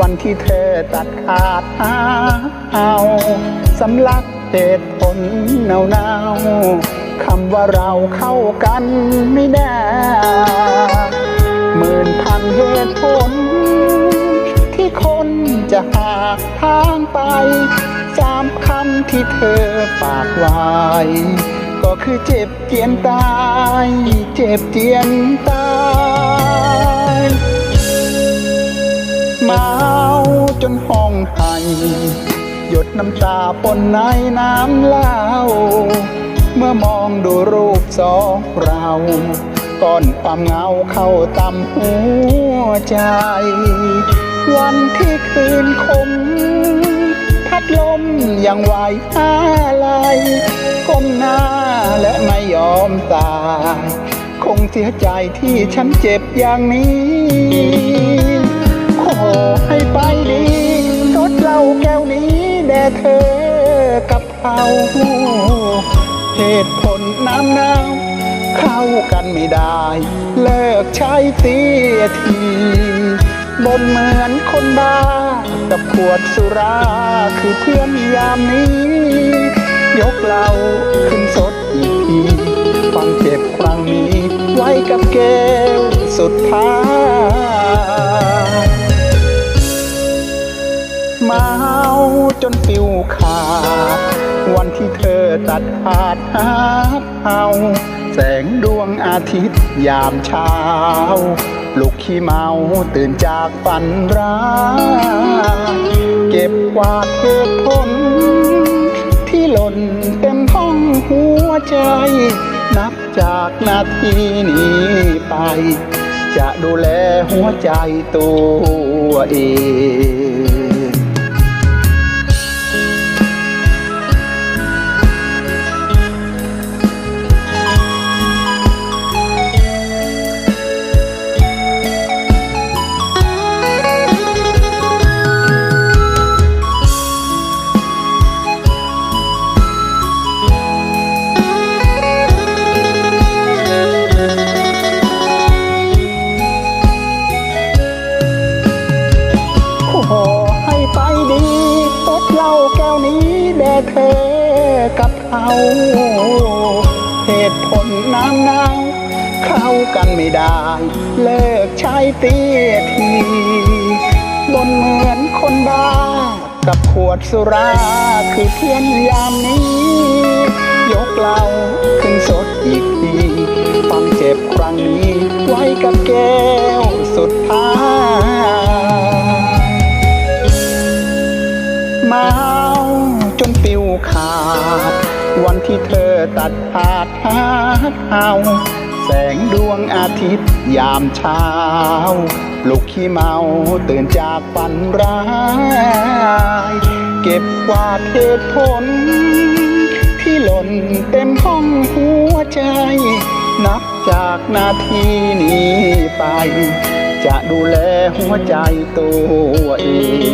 วันที่เธอตัดขาดหาเอาสำลักเหตุผลเนาเนาคำว่าเราเข้ากันไม่ได้หมื่นพันเหตุผล ที่คนจะหาทางไปสามคำที่เธอฝากไว้ก็คือเจ็บเจียนตาย เจ็บเจียนตาย นห้องไห้หยดน้ำตาปนในน้ำเล้าเมื่อมองดูรูปสองเราก้อนความเหงาเข้าตำหัวใจ วันที่คืนคม พัดลมยังไหวอะไรก้มหน้าและไม่ยอมตาย คงเสียใจที่ฉันเจ็บอย่างนี้ เธอกับเขาเหตุผลน้ำหนาวเข้ากันไม่ได้ เลิกใช้เสียทีบนเหมือนคนบ้า กับขวดสุราคือเพื่อนยามนี้ ยกเราขึ้นสดอีกทีฟังเจ็บครั้งนี้ไว้กับแก้วสุดท้ายมา จนฟิวขาด วันที่เธอตัดขาดหาเอาแสงดวงอาทิตย์ยามเช้าลูกขี้เมาตื่นจากฝันร้ายเก็บกวาดเหตุผล ที่หล่นเต็มห้องหัวใจ นับจากนาทีนี้ไป จะดูแลหัวใจตัวเอง เธอกับเขาเหตุผลน้ำหนาวเข้ากันไม่ได้ เลิกใช้เตี้ยทีบนเหมือนคนบ้า กับขวดสุราคือเพียนยามนี้ ยกเราขึ้นสดอีกทีฟังเจ็บครั้งนี้ไว้กับแก้วสุดท้าย ขาด วันที่เธอตัดขาดหาเอาแสงดวงอาทิตย์ยามเช้าลูกขี้เมาตื่นจากฝันร้าย เก็บกวาดเหตุผล ที่หล่นเต็มห้องหัวใจ นับจากนาทีนี้ไป จะดูแลหัวใจตัวเอง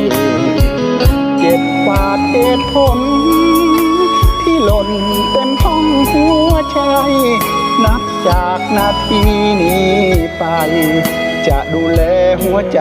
เก็บกวาดเหตุผล หล่นเต็มห้องหัวใจ นับจากนาทีนี้ไป จะดูแลหัวใจ